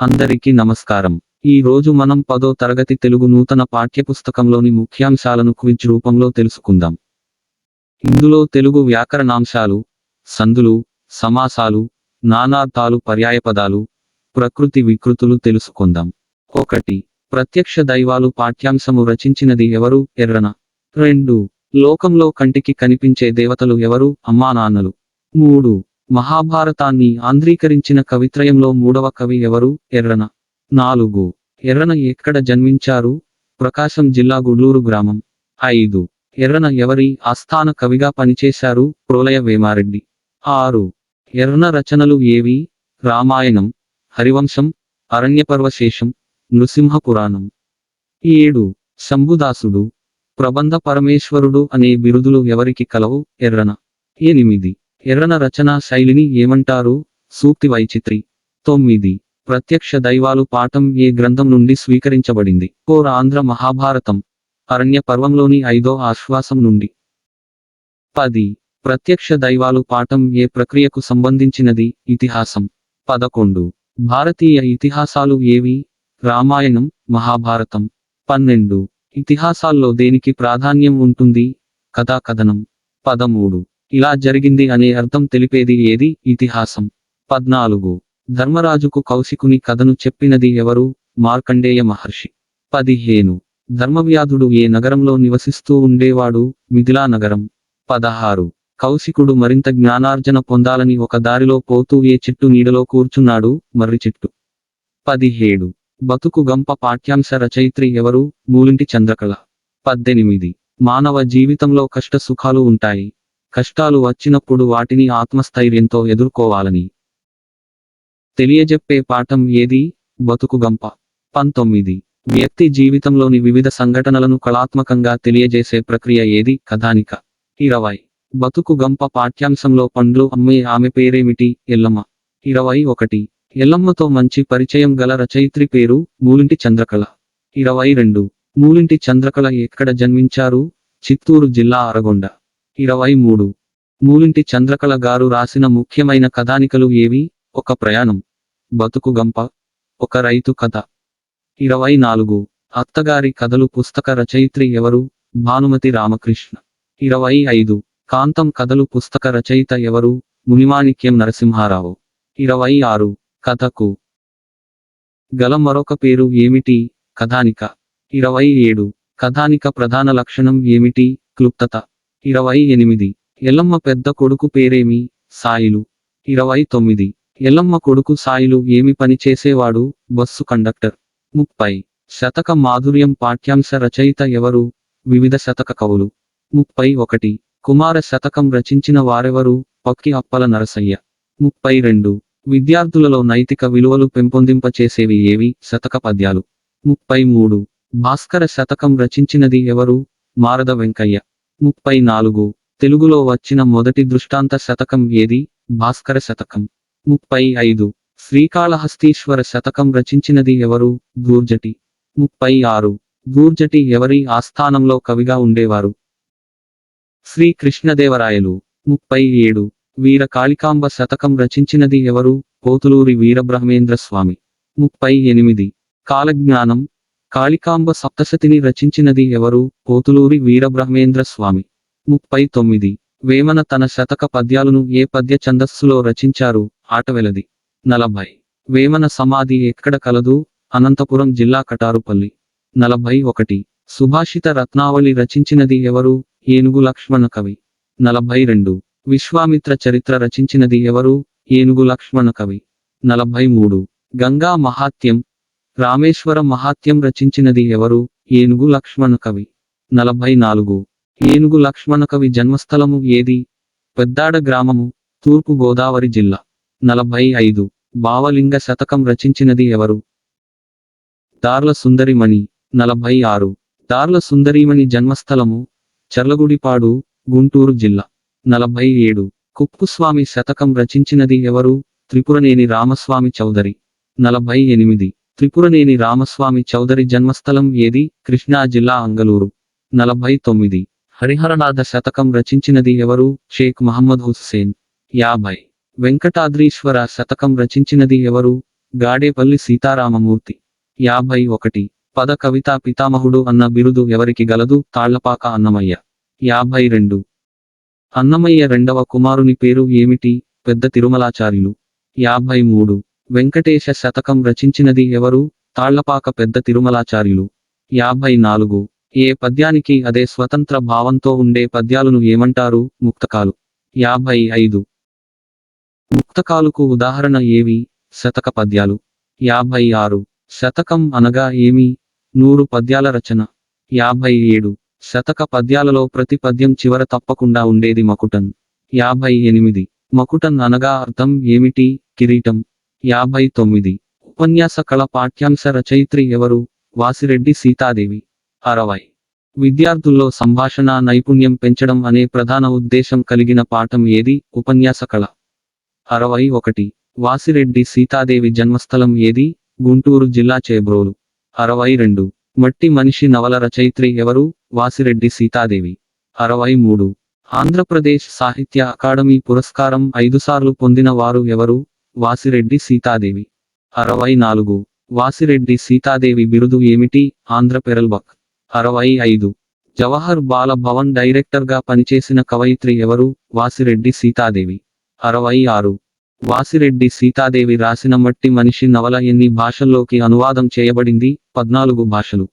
అందరికీ నమస్కారం. ఈ రోజు మనం పదో తరగతి తెలుగు నూతన పాఠ్యపుస్తకంలోని ముఖ్యాంశాలను క్విజ్ రూపంలో తెలుసుకుందాం. ఇందులో తెలుగు వ్యాకరణాంశాలు సందులు సమాసాలు నానార్థాలు పర్యాయపదాలు ప్రకృతి వికృతులు తెలుసుకుందాం. ఒకటి ప్రత్యక్ష దైవాలు పాఠ్యాంశము రచించినది ఎవరు? ఎర్రన. రెండు లోకంలో కంటికి కనిపించే దేవతలు ఎవరు? అమ్మానాన్నలు మూడు మహాభారతాన్ని ఆంధ్రీకరించిన కవిత్రయంలో మూడవ కవి ఎవరు? ఎర్రన. నాలుగు. ఎర్రన ఎక్కడ జన్మించారు? ప్రకాశం జిల్లా గుడ్లూరు గ్రామం. ఐదు. ఎర్రన ఎవరి ఆస్థాన కవిగా పనిచేశారు? ప్రోలయ వేమారెడ్డి. ఆరు. ఎర్రన రచనలు ఏవి? రామాయణం హరివంశం అరణ్యపర్వశేషం నృసింహ పురాణం ఏడు. శంభుదాసుడు ప్రబంధ పరమేశ్వరుడు అనే బిరుదులు ఎవరికి కలవు? ఎర్రన. ఎనిమిది. ఎర్రన రచనా శైలిని ఏమంటారు? సూక్తి వైచిత్రి. తొమ్మిది. ప్రత్యక్ష దైవాలు పాఠం ఏ గ్రంథం నుండి స్వీకరించబడింది? కోర్ ఆంధ్ర మహాభారతం. అరణ్య పర్వంలోని ఐదో ఆశ్వాసం నుండి. పది. ప్రత్యక్ష దైవాలు పాఠం ఏ ప్రక్రియకు సంబంధించినది? ఇతిహాసం. పదకొండు. భారతీయ ఇతిహాసాలు ఏవి? రామాయణం మహాభారతం. పన్నెండు. ఇతిహాసాల్లో దేనికి ప్రాధాన్యం ఉంటుంది? కథాకథనం. పదమూడు. ఇలా జరిగింది అనే అర్థం తెలిపేది ఏది? ఇతిహాసం. పద్నాలుగు. ధర్మరాజుకు కౌశికుని కథను చెప్పినది ఎవరు? మార్కండేయ మహర్షి. పదిహేను. ధర్మవ్యాధుడు ఏ నగరంలో నివసిస్తూ ఉండేవాడు? మిథిలా నగరం. పదహారు. కౌశికుడు మరింత జ్ఞానార్జన పొందాలని ఒక దారిలో పోతూ ఏ చెట్టు నీడలో కూర్చున్నాడు? మర్రి చెట్టు. పదిహేడు. బతుకు గంప పాఠ్యాంశ రచయిత్రి ఎవరు? మూలింటి చంద్రకళ. పద్దెనిమిది. మానవ జీవితంలో కష్ట సుఖాలు ఉంటాయి. కష్టాలు వచ్చినప్పుడు వాటిని ఆత్మస్థైర్యంతో ఎదుర్కోవాలని. తెలియజెప్పే పాఠం ఏది? బతుకుగంప పంతొమ్మిది. వ్యక్తి జీవితంలోని వివిధ సంఘటనలను కళాత్మకంగా తెలియజేసే ప్రక్రియ ఏది? కథానిక. ఇరవై. బతుకు గంప పాఠ్యాంశంలో పండ్లు అమ్మే ఆమె పేరేమిటి? ఎల్లమ్మ. ఇరవై ఒకటి. ఎల్లమ్మతో మంచి పరిచయం గల రచయిత్రి పేరు మూలింటి చంద్రకళ. ఇరవై రెండు. మూలింటి చంద్రకళ ఎక్కడ జన్మించారు? చిత్తూరు జిల్లా అరగొండ. ఇరవై మూడు. మూలింటి చంద్రకళ గారు రాసిన ముఖ్యమైన కథానికలు ఏవి? ఒక ప్రయాణం. బతుకు గంప. ఒక రైతు కథ. ఇరవై నాలుగు. అత్తగారి కథలు పుస్తక రచయిత్రి ఎవరు? భానుమతి రామకృష్ణ. ఇరవై ఐదు. కాంతం కథలు పుస్తక రచయిత ఎవరు? మునిమాణిక్యం నరసింహారావు. ఇరవై ఆరు. కథకు. గల మరొక పేరు ఏమిటి? కథానిక. ఇరవై ఏడు. కథానిక ప్రధాన లక్షణం ఏమిటి? క్లుప్తత. ఇరవై ఎనిమిది. ఎల్లమ్మ పెద్ద కొడుకు పేరేమి? సాయిలు. ఇరవై తొమ్మిది. ఎల్లమ్మ కొడుకు సాయిలు ఏమి పని చేసేవాడు? Bus conductor. ముప్పై. శతక మాధుర్యం పాఠ్యాంశ రచయిత ఎవరు? వివిధ శతక కవులు. ముప్పై ఒకటి. కుమార శతకం రచించిన వారెవరు? పక్కి అప్పల నరసయ్య. ముప్పై రెండు. విద్యార్థులలో నైతిక విలువలు పెంపొందింపచేసేవి ఏవి? శతక పద్యాలు. ముప్పై మూడు. భాస్కర శతకం రచించినది ఎవరు? మారద వెంకయ్య. ముప్పై నాలుగు తెలుగులో వచ్చిన మొదటి దృష్టాంత శతకం ఏది? భాస్కర శతకం. ముప్పై ఐదు శ్రీకాళహస్తీశ్వర శతకం రచించినది ఎవరు? దూర్జటి ముప్పై ఆరు దూర్జటి ఎవరి ఆస్థానంలో కవిగా ఉండేవారు? శ్రీ కృష్ణదేవరాయలు ముప్పై ఏడు వీర కాళికాంబ శతకం రచించినది ఎవరు? పోతులూరి వీరబ్రహ్మేంద్ర స్వామి ముప్పై ఎనిమిది కాలజ్ఞానం కాళికాంబ సప్తశతిని రచించినది ఎవరు? కోతులూరి వీరబ్రహ్మేంద్ర స్వామి. ముప్పై తొమ్మిది. వేమన తన శతక పద్యాలను ఏ పద్య ఛందస్సులో రచించారు? ఆటవెలది. నలభై. వేమన సమాధి ఎక్కడ కలదు? అనంతపురం జిల్లా కటారుపల్లి. నలభై ఒకటి. సుభాషిత రత్నావళి రచించినది ఎవరు? ఏనుగు లక్ష్మణ కవి. నలభై రెండు. విశ్వామిత్ర చరిత్ర రచించినది ఎవరు? ఏనుగు లక్ష్మణ కవి. నలభై మూడు. గంగా మహాత్యం రామేశ్వర మహాత్యం రచించినది ఎవరు? ఏనుగు లక్ష్మణ కవి. నలభై నాలుగు. ఏనుగు లక్ష్మణ కవి జన్మస్థలము ఏది? పెద్దాడ గ్రామము తూర్పు గోదావరి జిల్లా. నలభై ఐదు. భావలింగ శతకం రచించినది ఎవరు? దార్ల సుందరిమణి. నలభై ఆరు. దార్ల సుందరిమణి జన్మస్థలము చర్లగుడిపాడు గుంటూరు జిల్లా. నలభై ఏడు. కుప్పుస్వామి శతకం రచించినది ఎవరు? త్రిపురనేని రామస్వామి చౌదరి. నలభై ఎనిమిది. త్రిపురనేని రామస్వామి చౌదరి జన్మస్థలం ఏది? కృష్ణా జిల్లా అంగలూరు. నలభై తొమ్మిది. హరిహరనాథ శతకం రచించినది ఎవరు? షేక్ మహమ్మద్ హుస్సేన్. యాభై. వెంకటాద్రీశ్వర శతకం రచించినది ఎవరు? గాడేపల్లి సీతారామమూర్తి. యాభై ఒకటి. పద కవితా పితామహుడు అన్న బిరుదు ఎవరికి గలదు? తాళ్ళపాక అన్నమయ్య. యాభై రెండు. అన్నమయ్య రెండవ కుమారుని పేరు ఏమిటి? పెద్ద తిరుమలాచార్యులు. యాభై మూడు. వెంకటేశ శతకం రచించినది ఎవరు? తాళ్ళపాక పెద్ద తిరుమలాచార్యులు. యాభై నాలుగు. ఏ పద్యానికి అదే స్వతంత్ర భావంతో ఉండే పద్యాలను ఏమంటారు? ముక్తకాలు. యాభై ఐదు. ముక్తకాలుకు ఉదాహరణ ఏవి? శతక పద్యాలు. యాభై ఆరు. శతకం అనగా ఏమి? నూరు పద్యాల రచన. యాభై ఏడు. శతక పద్యాలలో ప్రతి పద్యం చివర తప్పకుండా ఉండేది మకుటన్ యాభై ఎనిమిది. మకుటన్ అనగా అర్థం ఏమిటి? కిరీటం. యాభై తొమ్మిది. ఉపన్యాస కళ పాఠ్యాంశ రచయిత్రి ఎవరు? వాసిరెడ్డి సీతాదేవి. అరవై. విద్యార్థుల్లో సంభాషణ నైపుణ్యం పెంచడం అనే ప్రధాన ఉద్దేశం కలిగిన పాఠం ఏది? ఉపన్యాస కళ. అరవై ఒకటి. వాసిరెడ్డి సీతాదేవి జన్మస్థలం ఏది? గుంటూరు జిల్లా చేబ్రోలు. అరవై రెండు. మట్టి మనిషి నవల రచయిత్రి ఎవరు? వాసిరెడ్డి సీతాదేవి. అరవై మూడు. ఆంధ్రప్రదేశ్ సాహిత్య అకాడమీ పురస్కారం ఐదుసార్లు పొందిన వారు ఎవరు? వాసిరెడ్డి సీతాదేవి. అరవై నాలుగు. వాసిరెడ్డి సీతాదేవి బిరుదు ఏమిటి? ఆంధ్ర పెరల్బక్. అరవై ఐదు. జవహర్ బాల భవన్ డైరెక్టర్గా పనిచేసిన కవయిత్రి ఎవరు? వాసిరెడ్డి సీతాదేవి. అరవై ఆరు. వాసిరెడ్డి సీతాదేవి రాసిన మట్టి మనిషి నవల ఎన్ని భాషల్లోకి అనువాదం చేయబడింది? పద్నాలుగు భాషలు.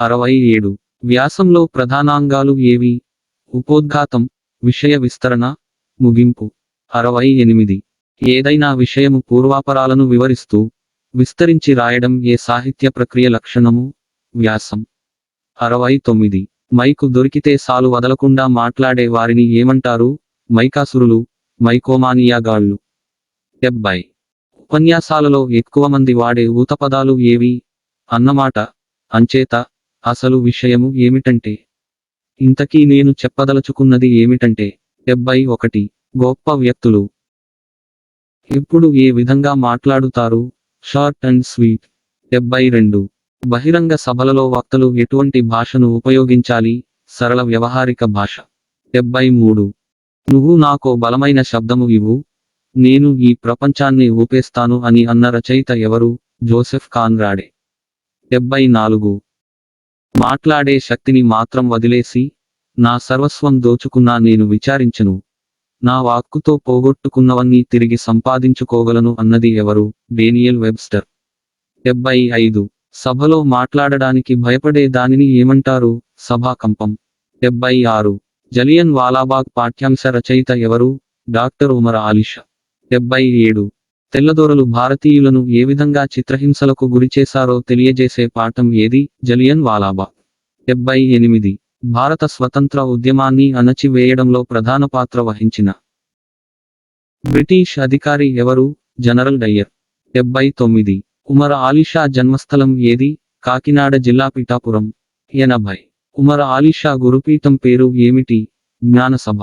అరవై ఏడు. వ్యాసంలో ప్రధానాంగాలు ఏవి? ఉపోద్ఘాతం విషయ విస్తరణ ముగింపు. అరవై ఎనిమిది. ఏదైనా విషయము పూర్వాపరాలను వివరిస్తూ విస్తరించి రాయడం ఏ సాహిత్య ప్రక్రియ లక్షణము? వ్యాసం అరవై తొమ్మిది. మైకు దొరికితే సాలు వదలకుండా మాట్లాడే వారిని ఏమంటారు? మైకాసురులు మైకోమానియాగాళ్ళు డెబ్బై. ఉపన్యాసాలలో ఎక్కువ మంది వాడే ఊతపదాలు ఏవి? అన్నమాట అంచేత అసలు విషయము ఏమిటంటే? ఇంతకీ నేను చెప్పదలుచుకున్నది ఏమిటంటే? డెబ్బై ఒకటి. గొప్ప వ్యక్తులు. ఎప్పుడు ఏ విధంగా మాట్లాడుతారు? Short and sweet. డెబ్బై రెండు. బహిరంగ సభలలో వక్తలు ఎటువంటి భాషను ఉపయోగించాలి? సరళ వ్యవహారిక భాష. డెబ్బై మూడు. నువ్వు నాకో బలమైన శబ్దము ఇవ్వు. నేను ఈ ప్రపంచాన్ని ఊపేస్తాను అని అన్న రచయిత ఎవరు? జోసెఫ్ కాన్రాడే. డెబ్బై నాలుగు. మాట్లాడే శక్తిని మాత్రం వదిలేసి నా సర్వస్వం దోచుకున్నా నేను విచారించను. నా వాక్కుతో పోగొట్టుకున్నవన్నీ తిరిగి సంపాదించుకోగలను అన్నది ఎవరు? Daniel Webster. డెబ్బై ఐదు. సభలో మాట్లాడడానికి భయపడే దానిని ఏమంటారు? సభాకంపం. డెబ్బై ఆరు. జలియన్ వాలాబాగ్ పాఠ్యాంశ రచయిత ఎవరు? డాక్టర్ ఉమర్ ఆలిషా. డెబ్బై ఏడు. తెల్లదొరలు భారతీయులను ఏ విధంగా చిత్రహింసలకు గురిచేశారో తెలియజేసే పాఠం ఏది? జలియన్ వాలాబాగ్. డెబ్బై ఎనిమిది. భారత స్వతంత్ర ఉద్యమాన్ని అణచివేయడంలో ప్రధాన పాత్ర వహించిన బ్రిటిష్ అధికారి ఎవరు? General Dyer. డెబ్బై తొమ్మిది. ఉమర్ ఆలిషా జన్మస్థలం ఏది? కాకినాడ జిల్లా పిఠాపురం. ఎనభై. ఉమర్ ఆలిషా గురుపీఠం పేరు ఏమిటి? జ్ఞానసభ.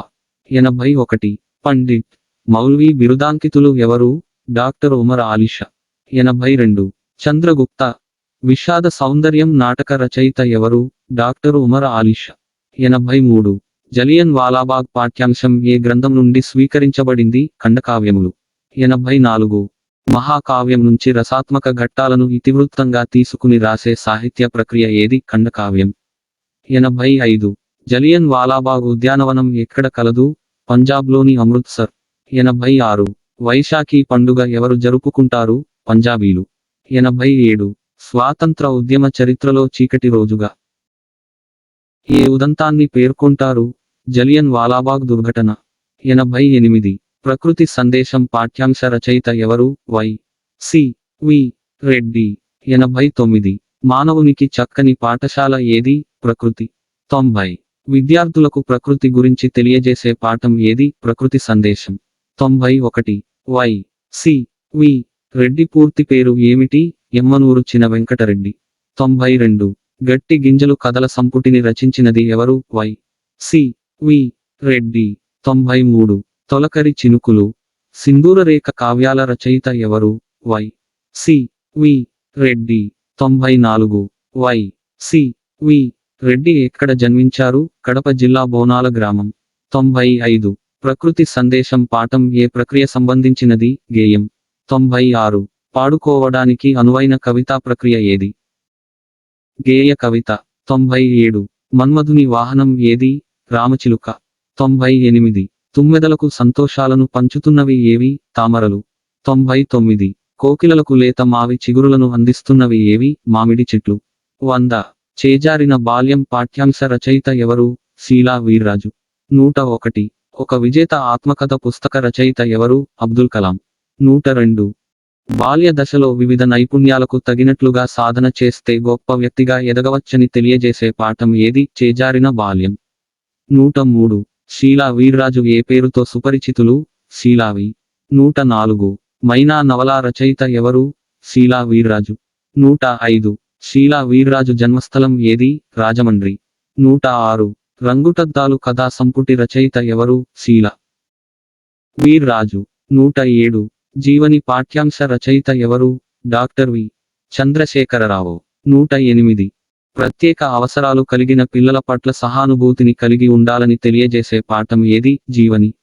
ఎనభై ఒకటి. పండిట్. మౌల్వీ బిరుదాంకితులు ఎవరు? డాక్టర్ ఉమర్ ఆలీషా ఎనభై రెండు. చంద్రగుప్త. విషాద సౌందర్యం నాటక రచయిత ఎవరు? డాక్టర్ ఉమర్ ఆలిషా. ఎనభై మూడు. జలియన్ వాలాబాగ్ పాఠ్యాంశం ఏ గ్రంథం నుండి స్వీకరించబడింది? ఖండకావ్యములు. ఎనభై నాలుగు. మహాకావ్యం నుంచి రసాత్మక ఘట్టాలను ఇతివృత్తంగా తీసుకుని రాసే సాహిత్య ప్రక్రియ ఏది? ఖండకావ్యం. ఎనభై ఐదు. జలియన్ వాలాబాగ్ ఉద్యానవనం ఎక్కడ కలదు? పంజాబ్లోని అమృత్సర్. ఎనభై ఆరు. వైశాఖీ పండుగ ఎవరు జరుపుకుంటారు? పంజాబీలు. ఎనభై ఏడు. స్వాతంత్ర ఉద్యమ చరిత్రలో చీకటి రోజుగా. ఏ ఉదంతాన్ని పేర్కొంటారు? జలియన్ వాలాబాగ్ దుర్ఘటన. ఎనభై ఎనిమిది. ప్రకృతి సందేశం పాఠ్యాంశ రచయిత ఎవరు? వై. సి. వి. రెడ్డి. ఎనభై తొమ్మిది. మానవునికి చక్కని పాఠశాల ఏది? ప్రకృతి. తొంభై. విద్యార్థులకు ప్రకృతి గురించి తెలియజేసే పాఠం ఏది? ప్రకృతి సందేశం. తొంభై ఒకటి. వై. సి. వి. రెడ్డి పూర్తి పేరు ఏమిటి? ఎమ్మనూరు చిన వెంకటరెడ్డి. తొంభై రెండు. గట్టి గింజలు కథల సంపుటిని రచించినది ఎవరు? వై. సి. వి. రెడ్డి. తొంభై మూడు. తొలకరి చినుకులు. సింధూరరేఖ కావ్యాల రచయిత ఎవరు? వై. సి. వి. రెడ్డి. తొంభై నాలుగు. వై. సి. వి. రెడ్డి ఎక్కడ జన్మించారు? కడప జిల్లా బోనాల గ్రామం. తొంభై ఐదు. ప్రకృతి సందేశం పాఠం ఏ ప్రక్రియ సంబంధించినది? గేయం. తొంభై ఆరు. పాడుకోవడానికి అనువైన కవితా ప్రక్రియ ఏది? గేయ కవిత తొంభై ఏడు. మన్మధుని వాహనం ఏది? రామచిలుక తొంభై ఎనిమిది. తుమ్మెదలకు సంతోషాలను పంచుతున్నవి ఏవి? తామరలు తొంభై తొమ్మిది. కోకిలలకు లేత మావి చిగురులను అందిస్తున్నవి ఏవి? మామిడి చెట్లు. వంద. చేజారిన బాల్యం పాఠ్యాంశ రచయిత ఎవరు? శీలా వీర్రాజు. నూట ఒకటి. ఒక విజేత ఆత్మకథ పుస్తక రచయిత ఎవరు? అబ్దుల్ కలాం. నూట రెండు. బాల్య దశలో వివిధ నైపుణ్యాలకు తగినట్లుగా సాధన చేస్తే గొప్ప వ్యక్తిగా ఎదగవచ్చని తెలియజేసే పాఠం ఏది? చేజారిన బాల్యం. నూట మూడు. శీలా వీర్రాజు ఏ పేరుతో సుపరిచితులు? శీలావి నూట నాలుగు. మైనా నవలా రచయిత ఎవరు? శీలా వీర్రాజు. నూట ఐదు. శీలా వీర్రాజు జన్మస్థలం ఏది? రాజమండ్రి. నూట ఆరు. రంగుటద్దాలు కథా సంపుటి రచయిత ఎవరు? శీల. వీర్రాజు. నూట ఏడు. జీవని పాఠ్యాంశ రచయిత ఎవరు? Doctor V. చంద్రశేఖరరావు. నూట ఎనిమిది. ప్రత్యేక అవసరాలు కలిగిన పిల్లల పట్ల సహానుభూతిని కలిగి ఉండాలని తెలియజేసే పాఠం ఏది? జీవని.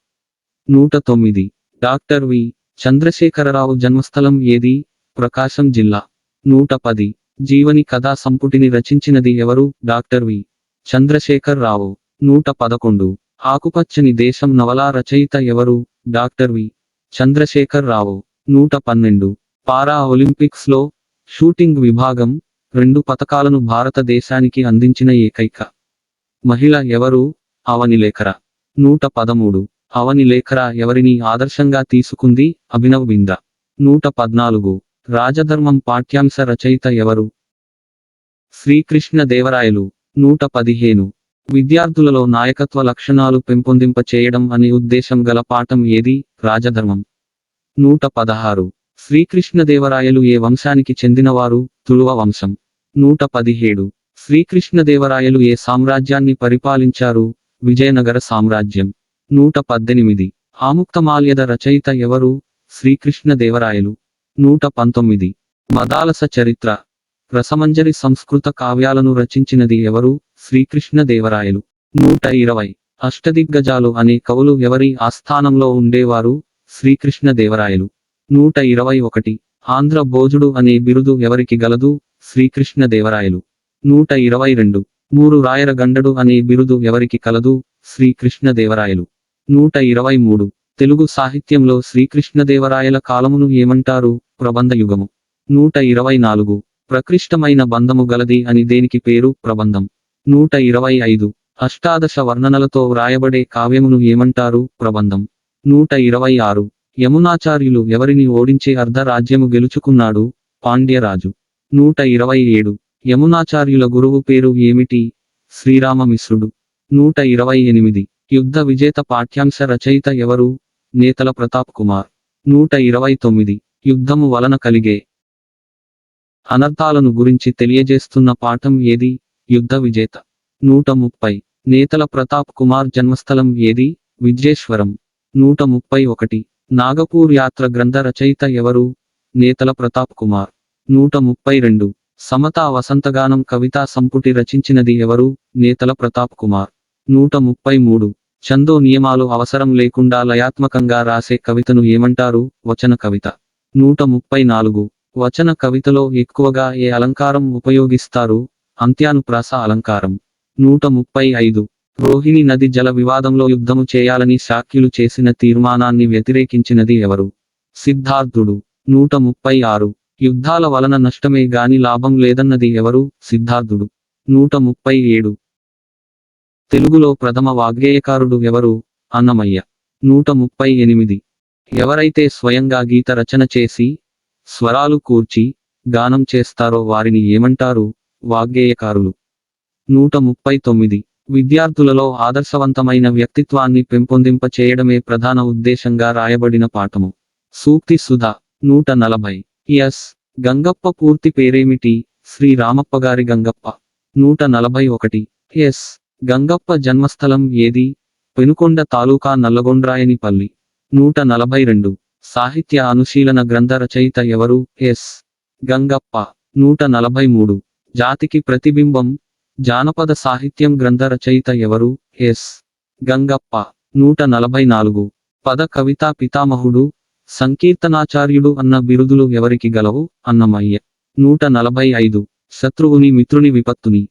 నూట తొమ్మిది. Doctor V. చంద్రశేఖరరావు జన్మస్థలం ఏది? ప్రకాశం జిల్లా. నూట పది. జీవని కథా సంపుటిని రచించినది ఎవరు? డాక్టర్ వి. చంద్రశేఖర్ రావు నూట పదకొండు. ఆకుపచ్చని దేశం నవలా రచయిత ఎవరు? డాక్టర్ వి. చంద్రశేఖర్ రావు నూట పన్నెండు. పారా ఒలింపిక్స్లో షూటింగ్ విభాగం రెండు పతకాలను భారతదేశానికి అందించిన ఏకైక మహిళ ఎవరు? అవని లేఖర. నూట పదమూడు. అవని లేఖర ఎవరిని ఆదర్శంగా తీసుకుంది? అభినవ్ బింద. నూట పద్నాలుగు. రాజధర్మం పాఠ్యాంశ రచయిత ఎవరు? శ్రీకృష్ణ దేవరాయలు నూట పదిహేను. విద్యార్థులలో నాయకత్వ లక్షణాలు పెంపొందింప చేయడం అనే ఉద్దేశం గల పాఠం ఏది? రాజధర్మం. నూట పదహారు. శ్రీకృష్ణదేవరాయలు ఏ వంశానికి చెందినవారు? తులువ వంశం. నూట పదిహేడు. శ్రీకృష్ణదేవరాయలు ఏ సామ్రాజ్యాన్ని పరిపాలించారు? విజయనగర సామ్రాజ్యం. నూట పద్దెనిమిది. ఆముక్తమాల్యద రచయిత ఎవరు? శ్రీకృష్ణదేవరాయలు. నూట పంతొమ్మిది. మదాలస చరిత్ర. రసమంజరి సంస్కృత కావ్యాలను రచించినది ఎవరు? శ్రీకృష్ణదేవరాయలు. నూట ఇరవై. అష్టదిగ్గజాలు అనే కవులు ఎవరి ఆస్థానంలో ఉండేవారు? శ్రీకృష్ణదేవరాయలు. నూట ఇరవై ఒకటి. ఆంధ్ర భోజుడు అనే బిరుదు ఎవరికి గలదు? శ్రీకృష్ణదేవరాయలు. నూట ఇరవై రెండు. మూరు రాయర గండడు అనే బిరుదు ఎవరికి కలదు? శ్రీకృష్ణదేవరాయలు. నూట ఇరవై మూడు. తెలుగు సాహిత్యంలో శ్రీకృష్ణదేవరాయల కాలమును ఏమంటారు? ప్రబంధ యుగము నూట ఇరవై నాలుగు. ప్రకృష్టమైన బంధము గలది అని దేనికి పేరు? ప్రబంధం. నూట ఇరవై ఐదు. అష్టాదశ వర్ణనలతో వ్రాయబడే కావ్యమును ఏమంటారు? ప్రబంధం. నూట ఇరవై ఆరు. యమునాచార్యులు ఎవరిని ఓడించే అర్ధ రాజ్యము గెలుచుకున్నాడు? పాండ్యరాజు. నూట ఇరవై ఏడు. యమునాచార్యుల గురువు పేరు ఏమిటి? శ్రీరామమిశ్రుడు. నూట ఇరవై ఎనిమిది. యుద్ధ విజేత పాఠ్యాంశ రచయిత ఎవరు? నేతల ప్రతాప్ కుమార్. నూట ఇరవై తొమ్మిది. యుద్ధము వలన కలిగే అనర్థాలను గురించి తెలియజేస్తున్న పాఠం ఏది? యుద్ధ విజేత. నూట ముప్పై. నేతల ప్రతాప్ కుమార్ జన్మస్థలం ఏది? విద్యేశ్వరం నూట ముప్పై ఒకటి. నాగపూర్ యాత్ర గ్రంథ రచయిత ఎవరు? నేతల ప్రతాప్ కుమార్. నూట ముప్పై రెండు. సమతా వసంతగానం కవితా సంపుటి రచించినది ఎవరు? నేతల ప్రతాప్ కుమార్. నూట ముప్పై మూడు. చందో నియమాలు అవసరం లేకుండా లయాత్మకంగా రాసే కవితను ఏమంటారు? వచన కవిత. నూట ముప్పై నాలుగు. వచన కవితలో ఎక్కువగా ఏ అలంకారం ఉపయోగిస్తారు? అంత్యానుప్రాస అలంకారం. నూట ముప్పై ఐదు. రోహిణి నది జల వివాదంలో యుద్ధము చేయాలని శాఖ్యులు చేసిన తీర్మానాన్ని వ్యతిరేకించినది ఎవరు? సిద్ధార్థుడు. నూట ముప్పై ఆరు. యుద్ధాల వలన నష్టమే గాని లాభం లేదన్నది ఎవరు? సిద్ధార్థుడు. నూట ముప్పై ఏడు. తెలుగులో ప్రథమ వాగ్గేయకారుడు ఎవరు? అన్నమయ్య. నూట ముప్పై ఎనిమిది. ఎవరైతే స్వయంగా గీత రచన చేసి స్వరాలు కూర్చి గానం చేస్తారో వారిని ఏమంటారు? వాగ్గేయకారులు. నూట ముప్పై తొమ్మిది. విద్యార్థులలో ఆదర్శవంతమైన వ్యక్తిత్వాన్ని పెంపొందింప చేయడమే ప్రధాన ఉద్దేశంగా రాయబడిన పాఠము. సూక్తి సుధా. నూట నలభై. ఎస్. గంగప్ప పూర్తి పేరేమిటి? శ్రీ రామప్పగారి గంగప్ప. నూట నలభై ఒకటి. ఎస్. గంగప్ప జన్మస్థలం ఏది? పెనుకొండ తాలూకా నల్లగొండ్రాయనిపల్లి. నూట నలభై రెండు. సాహిత్య అనుశీలన గ్రంథ రచయిత ఎవరు? ఎస్. గంగప్ప. నూట నలభై మూడు. జాతికి ప్రతిబింబం. జానపద సాహిత్యం గ్రంథ రచయిత ఎవరు? ఎస్. గంగప్ప. నూట నలభై నాలుగు. పద కవితా పితామహుడు. సంకీర్తనాచార్యుడు అన్న బిరుదులు ఎవరికి గలవు? అన్నమయ్య. నూట నలభై ఐదు. శత్రువుని మిత్రుని విపత్తుని.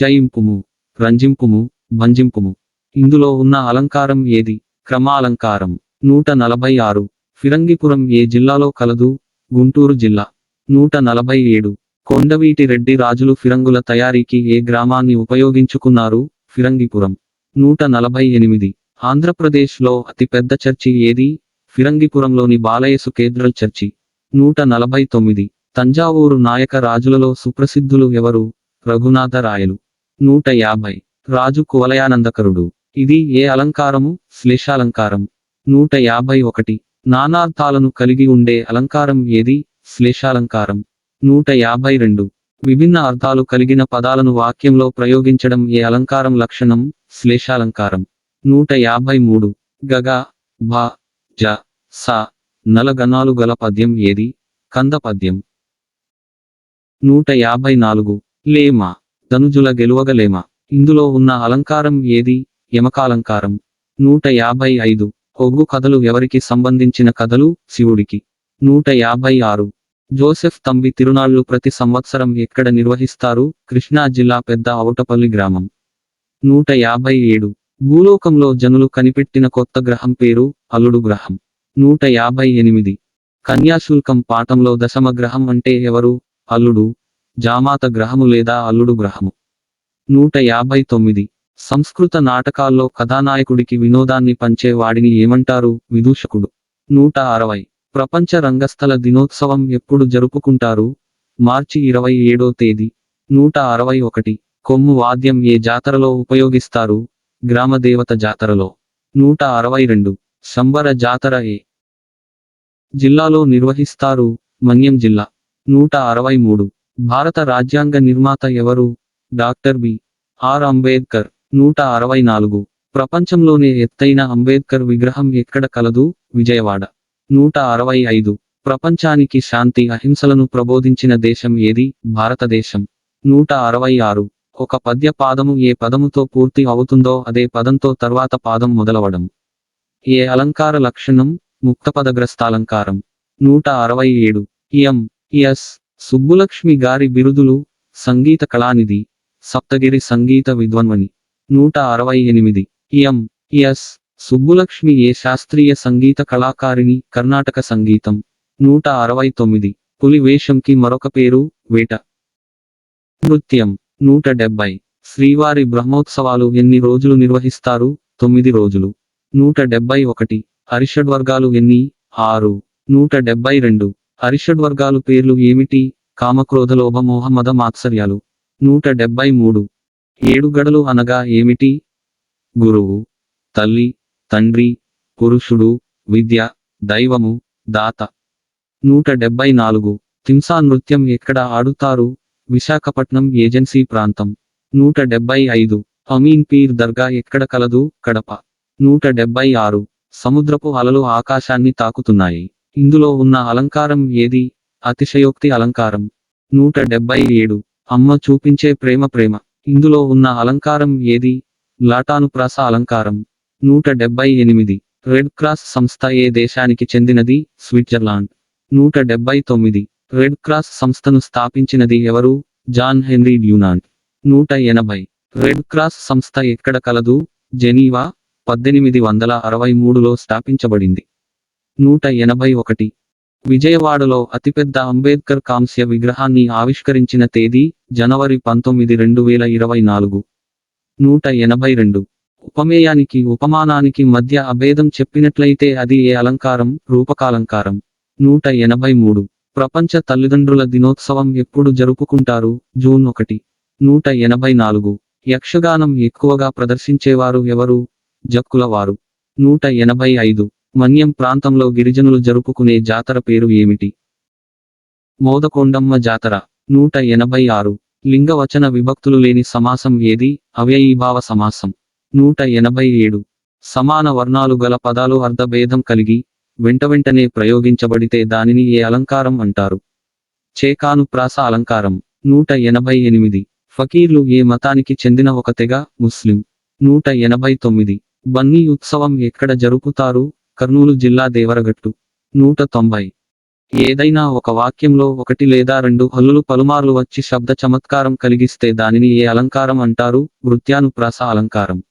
జయింపుము. రంజింపుము. భంజింపుము. ఇందులో ఉన్న అలంకారం ఏది? క్రమాలంకారం. నూట నలభై ఆరు. ఫిరంగిపురం ఏ జిల్లాలో కలదు? గుంటూరు జిల్లా. నూట నలభై ఏడు. కొండవీటి రెడ్డి రాజులు ఫిరంగుల తయారీకి ఏ గ్రామాన్ని ఉపయోగించుకున్నారు? ఫిరంగిపురం. నూట నలభై ఎనిమిది. ఆంధ్రప్రదేశ్లో అతిపెద్ద చర్చి ఏది? ఫిరంగిపురంలోని బాలయసు కేద్రల్ చర్చి. నూట నలభై తొమ్మిది. తంజావూరు నాయక రాజులలో సుప్రసిద్ధులు ఎవరు? రఘునాథ రాయలు నూట యాభై. రాజు కువలయానందకరుడు ఇది ఏ అలంకారము? శ్లేషాలంకారం. నూట యాభై ఒకటి. నానార్థాలను కలిగి ఉండే అలంకారం ఏది? శ్లేషాలంకారం. నూట యాభై రెండు. విభిన్న అర్థాలు కలిగిన పదాలను వాక్యంలో ప్రయోగించడం ఏ అలంకారం లక్షణం? శ్లేషాలంకారం. నూట యాభై మూడు. గగ భ జ స నలగణాలు గల పద్యం ఏది? కంద పద్యం నూట యాభై నాలుగు. లేమ. ధనుజుల గెలువగలేమ ఇందులో ఉన్న అలంకారం ఏది? యమకాలంకారం. నూట యాభై ఐదు. ఒగ్గు కథలు ఎవరికి సంబంధించిన కథలు? శివుడికి. నూట యాభై ఆరు. జోసెఫ్ తంబి తిరునాళ్ళు ప్రతి సంవత్సరం ఎక్కడ నిర్వహిస్తారు? కృష్ణా జిల్లా పెద్ద అవుటపల్లి గ్రామం. నూట యాభై ఏడు. భూలోకంలో జనులు కనిపెట్టిన కొత్త గ్రహం పేరు అల్లుడు గ్రహం. నూట యాభై ఎనిమిది. కన్యాశుల్కం పాఠంలో దశమ గ్రహం అంటే ఎవరు? అల్లుడు. జామాత గ్రహము లేదా అల్లుడు గ్రహము. నూట యాభై తొమ్మిది. సంస్కృత నాటకాల్లో కథానాయకుడికి వినోదాన్ని పంచే వాడిని ఏమంటారు విదూషకుడు? నూట అరవై. ప్రపంచ రంగస్థల దినోత్సవం ఎప్పుడు జరుపుకుంటారు? మార్చి ఇరవై ఏడో తేదీ. నూట అరవై ఒకటి. కొమ్ము వాద్యం ఏ జాతరలో ఉపయోగిస్తారు? గ్రామదేవత జాతరలో. నూట అరవై రెండు. శంబర జాతర ఏ జిల్లాలో నిర్వహిస్తారు? మన్యం జిల్లా. నూట అరవై మూడు. భారత రాజ్యాంగ నిర్మాత ఎవరు? Doctor B. ఆర్. అంబేద్కర్. నూట అరవై నాలుగు. ప్రపంచంలోనే ఎత్తైన అంబేద్కర్ విగ్రహం ఎక్కడ కలదు? విజయవాడ. నూట అరవై ఐదు. ప్రపంచానికి శాంతి అహింసలను ప్రబోధించిన దేశం ఏది? భారతదేశం. నూట అరవై ఆరు. ఒక పద్య పాదము ఏ పదముతో పూర్తి అవుతుందో అదే పదంతో తర్వాత పాదం మొదలవడం. ఏ అలంకార లక్షణం? ముక్తపదగ్రస్తాలంకారం నూట అరవై ఏడు. ఎం. ఎస్. సుబ్బులక్ష్మి గారి బిరుదులు సంగీత కళానిధి. సప్తగిరి సంగీత విద్వన్వని. నూట అరవై ఎనిమిది. ఎం. ఎస్. సుబ్బులక్ష్మి ఏ శాస్త్రీయ సంగీత కళాకారిణి కర్ణాటక సంగీతం. నూట అరవై తొమ్మిది. పులి వేషంకి మరొక పేరు వేట. నృత్యం. నూట డెబ్బై శ్రీవారి బ్రహ్మోత్సవాలు ఎన్ని రోజులు నిర్వహిస్తారు? తొమ్మిది రోజులు. నూట డెబ్బై ఒకటి. హరిషడ్వర్గాలు ఎన్ని? ఆరు. నూట డెబ్బై రెండు. హరిషడ్వర్గాలు పేర్లు ఏమిటి? కామక్రోధలోభ మోహ మద మాత్సర్యాలు. నూట డెబ్బై మూడు. ఏడు గడలు అనగా ఏమిటి? గురువు తల్లి తండ్రి పురుషుడు విద్య దైవము దాత. నూట డెబ్బై నాలుగు. తింసా నృత్యం ఎక్కడ ఆడుతారు? విశాఖపట్నం ఏజెన్సీ ప్రాంతం. నూట డెబ్బై ఐదు. అమీన్ పీర్ దర్గా ఎక్కడ కలదు? కడప. నూట డెబ్బై ఆరు. సముద్రపు అలలు ఆకాశాన్ని తాకుతున్నాయి. ఇందులో ఉన్న అలంకారం ఏది? అతిశయోక్తి అలంకారం. నూట డెబ్బై ఏడు. అమ్మ చూపించే ప్రేమ ప్రేమ. ఇందులో ఉన్న అలంకారం ఏది? లాటానుప్రాస అలంకారం. నూట డెబ్బై ఎనిమిది. రెడ్ క్రాస్ సంస్థ ఏ దేశానికి చెందినది? స్విట్జర్లాండ్. నూట డెబ్బై తొమ్మిది. రెడ్ క్రాస్ సంస్థను స్థాపించినది ఎవరు? జాన్ హెన్రీ డ్యూనాంట్ నూట ఎనభై. రెడ్ క్రాస్ సంస్థ ఎక్కడ కలదు? జెనీవా పద్దెనిమిది వందల అరవై మూడులో స్థాపించబడింది. నూట ఎనభై ఒకటి. విజయవాడలో అతిపెద్ద అంబేద్కర్ కాంస్య విగ్రహాన్ని ఆవిష్కరించిన తేదీ? జనవరి పంతొమ్మిది రెండు వేల ఇరవై నాలుగు. నూట ఎనభై రెండు. ఉపమేయానికి ఉపమానానికి మధ్య అభేదం చెప్పినట్లయితే అది ఏ అలంకారం? రూపకాలంకారం. నూట ఎనభై మూడు. ప్రపంచ తల్లిదండ్రుల దినోత్సవం ఎప్పుడు జరుపుకుంటారు? జూన్ ఒకటి. నూట ఎనభై నాలుగు. యక్షగానం ఎక్కువగా ప్రదర్శించేవారు ఎవరు? జక్కులవారు. నూట ఎనభై ఐదు. మన్యం ప్రాంతంలో గిరిజనులు జరుపుకునే జాతర పేరు ఏమిటి? మోదకొండమ్మ జాతర. నూట ఎనభై ఆరు. లింగవచన విభక్తులు లేని సమాసం ఏది? అవ్యయీభావ సమాసం. నూట ఎనభై ఏడు. సమాన వర్ణాలు గల పదాలు అర్ధభేదం కలిగి వెంట వెంటనే ప్రయోగించబడితే దానిని ఏ అలంకారం అంటారు? చేకానుప్రాస అలంకారం. నూట ఎనభై ఎనిమిది. ఫకీర్లు ఏ మతానికి చెందిన ఒక తెగ? ముస్లిం. నూట ఎనభై తొమ్మిది. బన్నీ ఉత్సవం ఎక్కడ జరుపుతారు? కర్నూలు జిల్లా దేవరగట్టు. నూట తొంభై. ఏదైనా ఒక వాక్యంలో ఒకటి లేదా రెండు హల్లులు పలుమార్లు వచ్చి శబ్ద చమత్కారం కలిగిస్తే దానిని ఏ అలంకారం అంటారు? వృత్యానుప్రాస అలంకారం.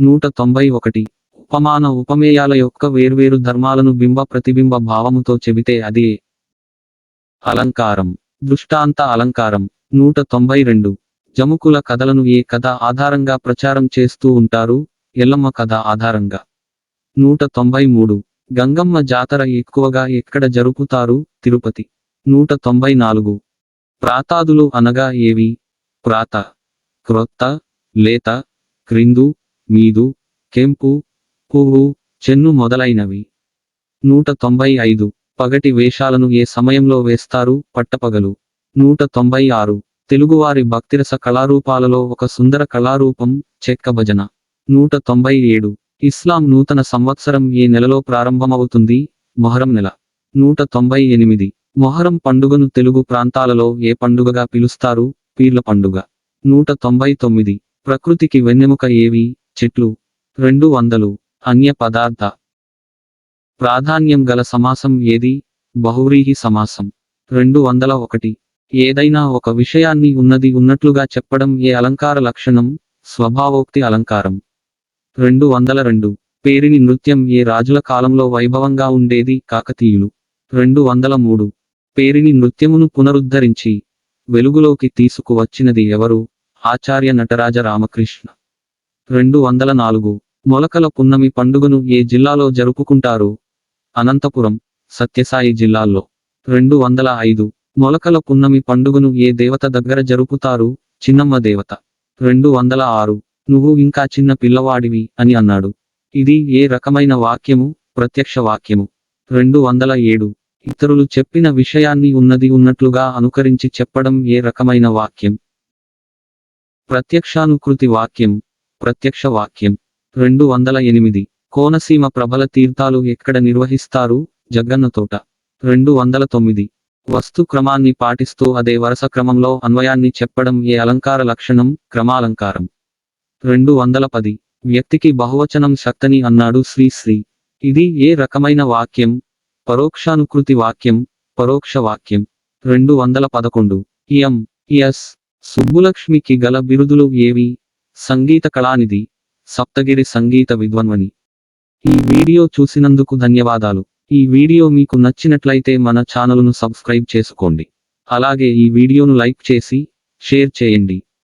నూట తొంభై ఒకటి. ఉపమాన ఉపమేయాల యొక్క వేర్వేరు ధర్మాలను బింబ ప్రతిబింబ భావముతో చెబితే అది అలంకారం. దృష్టాంత అలంకారం. నూట తొంభై రెండు. జముకుల కథలను ఏ కథ ఆధారంగా ప్రచారం చేస్తూ ఉంటారు? ఎల్లమ్మ కథ ఆధారంగా. నూట తొంభై మూడు. గంగమ్మ జాతర ఎక్కువగా ఎక్కడ జరుపుతారు? తిరుపతి. నూట తొంభై నాలుగు. ప్రాతాదులు అనగా ఏవి? ప్రాత క్రొత్త లేత క్రిందు మీదు కెంపు పువ్వు చెన్ను మొదలైనవి. నూట తొంభై ఐదు. పగటి వేషాలను ఏ సమయంలో వేస్తారు? పట్టపగలు. నూట తొంభై ఆరు. తెలుగువారి భక్తిరస కళారూపాలలో ఒక సుందర కళారూపం చెక్క భజన. నూట తొంభై ఏడు. ఇస్లాం నూతన సంవత్సరం ఏ నెలలో ప్రారంభమవుతుంది? మొహరం నెల. నూట తొంభై ఎనిమిది. మొహరం పండుగను తెలుగు ప్రాంతాలలో ఏ పండుగగా పిలుస్తారు? పీర్ల పండుగ. నూట తొంభై తొమ్మిది. ప్రకృతికి వెన్నెముక ఏవి? చెట్లు. రెండు వందలు. అన్య పదార్థ. ప్రాధాన్యం గల సమాసం ఏది? బహువ్రీహి సమాసం. రెండు వందల ఒకటి. ఏదైనా ఒక విషయాన్ని ఉన్నది ఉన్నట్లుగా చెప్పడం ఏ అలంకార లక్షణం? స్వభావోక్తి అలంకారం. రెండు వందల రెండు. పేరిని నృత్యం ఏ రాజుల కాలంలో వైభవంగా ఉండేది? కాకతీయులు. రెండు వందల మూడు. పేరిని నృత్యమును పునరుద్ధరించి వెలుగులోకి తీసుకువచ్చినది ఎవరు? ఆచార్య నటరాజ రామకృష్ణ. రెండు వందల నాలుగు. మొలకల పున్నమి పండుగను ఏ జిల్లాలో జరుపుకుంటారు? అనంతపురం సత్యసాయి జిల్లాల్లో. రెండు వందల ఐదు. మొలకల పున్నమి పండుగను ఏ దేవత దగ్గర జరుపుతారు? చిన్నమ్మ దేవత. రెండు వందల ఆరు. నువ్వు ఇంకా చిన్న పిల్లవాడివి అని అన్నాడు. ఇది ఏ రకమైన వాక్యము? ప్రత్యక్ష వాక్యము. రెండు వందల ఏడు. ఇతరులు చెప్పిన విషయాన్ని ఉన్నది ఉన్నట్లుగా అనుకరించి చెప్పడం ఏ రకమైన వాక్యం? ప్రత్యక్షానుకృతి వాక్యం. ప్రత్యక్ష వాక్యం. రెండు వందల ఎనిమిది. కోనసీమ ప్రబల తీర్థాలు ఎక్కడ నిర్వహిస్తారు? జగ్గన్న తోట. రెండు వందల తొమ్మిది. వస్తు క్రమాన్ని పాటిస్తూ అదే వరుస క్రమంలో అన్వయాన్ని చెప్పడం ఏ అలంకార లక్షణం? క్రమాలంకారం. రెండు వందల పది. వ్యక్తికి బహువచనం శక్తని అన్నాడు శ్రీశ్రీ ఇది ఏ రకమైన వాక్యం? పరోక్షానుకృతి వాక్యం పరోక్ష వాక్యం. రెండు వందల పదకొండు. M S. సుబ్బులక్ష్మికి గల బిరుదులు ఏవి? సంగీత కళానిధి సప్తగిరి సంగీత విద్వన్వని. ఈ వీడియో చూసినందుకు ధన్యవాదాలు. ఈ వీడియో మీకు నచ్చినట్లయితే మన ఛానల్ను సబ్స్క్రైబ్ చేసుకోండి. అలాగే ఈ వీడియోను లైక్ చేసి షేర్ చేయండి.